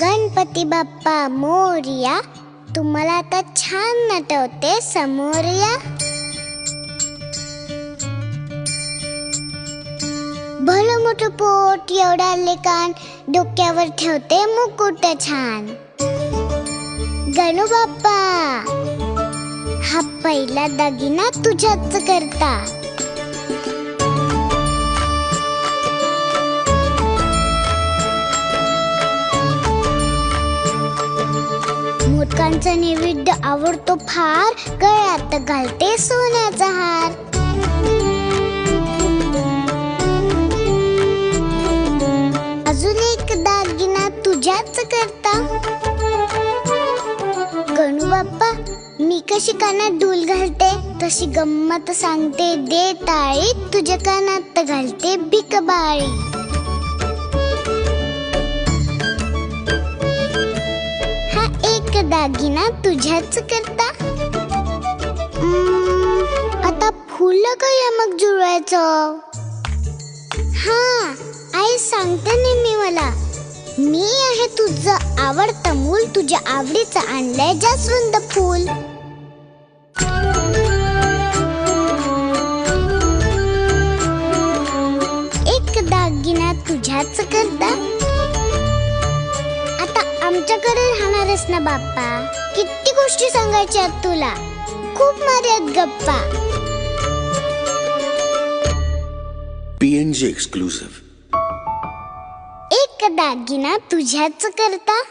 गणपती बाप्पा मोरया तुम्हाला आता छान नटवते समोर या भलं मोठं पोट एवढा लेकान डोक्यावर ठेवते मुकुट छान. गणू बाप्पा हा पहिला दागिना तुझ्याच करता. मोदकांचा नैवेद्य आवडतो फार गळ्यात घालते सोन्याचा हार. अजून एक दागिना तुझ्याच करता. गणू बाप्पा मी कशी कानात ढोल घालते? तशी गंमत सांगते दे ताळी तुझ्या कानात घालते बिकबाळी दागिना तुझ्याच करता? आता फुलं काय मग जुळवायचं? हा आई सांगते नेहमी मला. मी आहे तुझं आवडतं मूल तुझ्या आवडीचं आणलंय जास्वंद फूल. एक दागिना तुझ्याच करता? राहणारच ना बाप्पा? किती गोष्टी सांगायच्या तुला. खूप मार्यात गप्पा. PNG exclusive. एक दागिना तुझ्याच करता.